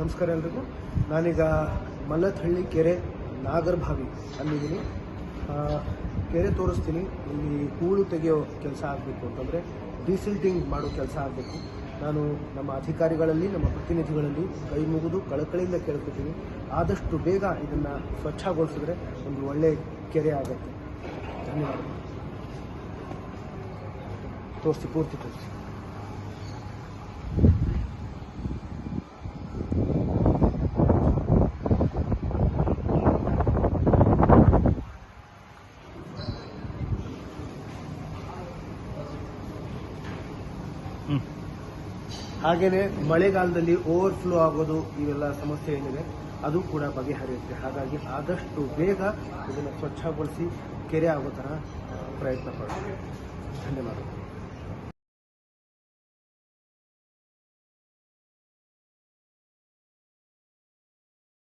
ನಮಸ್ಕಾರ ಎಲ್ರಿಗೂ. ನಾನೀಗ ಮಲ್ಲತ್ಹಳ್ಳಿ ಕೆರೆ ನಾಗರಭಾವಿ ಅಲ್ಲಿದ್ದೀನಿ. ಕೆರೆ ತೋರಿಸ್ತೀನಿ. ಇಲ್ಲಿ ಹೂಳು ತೆಗೆಯೋ ಕೆಲಸ ಆಗಬೇಕು ಅಂತಂದರೆ ಡೀಸಿಲ್ಟಿಂಗ್ ಮಾಡೋ ಕೆಲಸ ಆಗಬೇಕು. ನಾನು ನಮ್ಮ ಅಧಿಕಾರಿಗಳಲ್ಲಿ, ನಮ್ಮ ಪ್ರತಿನಿಧಿಗಳಲ್ಲಿ ಕೈ ಮುಗಿದು ಕಳಕಳಿಯಿಂದ ಕೇಳ್ಕೊತೀನಿ. ಆದಷ್ಟು ಬೇಗ ಇದನ್ನು ಸ್ವಚ್ಛಗೊಳಿಸಿದ್ರೆ ಒಂದು ಒಳ್ಳೆಯ ಕೆರೆ ಆಗುತ್ತೆ. ಧನ್ಯವಾದಗಳು. ತೋರಿಸಿ, ಪೂರ್ತಿ ತೋರಿಸಿ. ಹಾಗೆಯೇ ಮಳೆಗಾಲದಲ್ಲಿ ಓವರ್ ಫ್ಲೋ ಆಗೋದು ಇವೆಲ್ಲ ಸಮಸ್ಯೆ ಏನಿದೆ, ಅದು ಕೂಡ ಬಗೆಹರಿಯುತ್ತೆ. ಹಾಗಾಗಿ ಆದಷ್ಟು ಬೇಗ ಇದನ್ನು ಸ್ವಚ್ಛಗೊಳಿಸಿ ಕೆರೆ ಆಗೋ ಥರ ಪ್ರಯತ್ನ ಪಡ್ತೀವಿ ಧನ್ಯವಾದಗಳು.